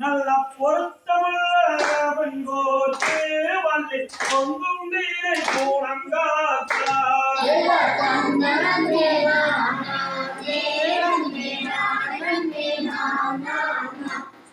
நல்ல பொருத்தமுள்ள பெண்கோர்த்து வந்து பொங்கும் நீரை கூடங்காத்தா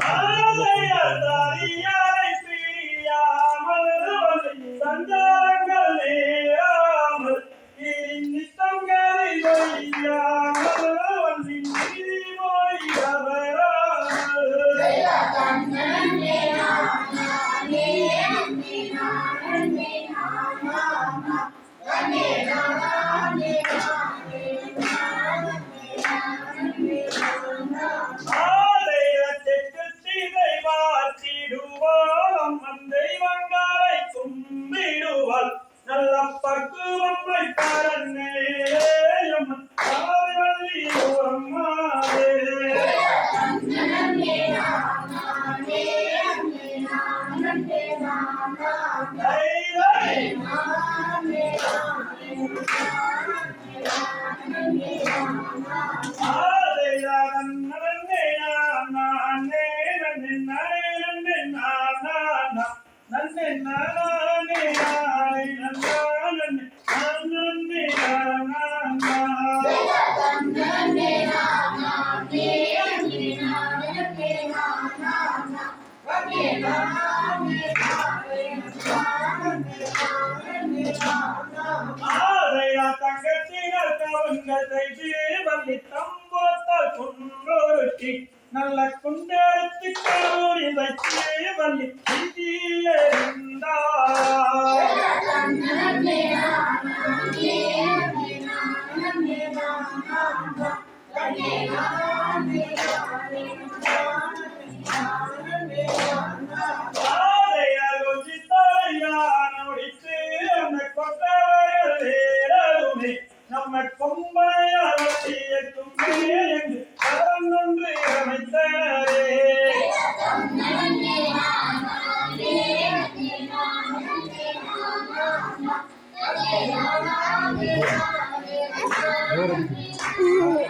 Wow. வாழ் நல்ல பக்குவம் வைத்தாரன்னே Ah! Yeah. கொம்பையாட்டிய தும்பே என்று கடன் ஒன்று அமைத்தாரே 음.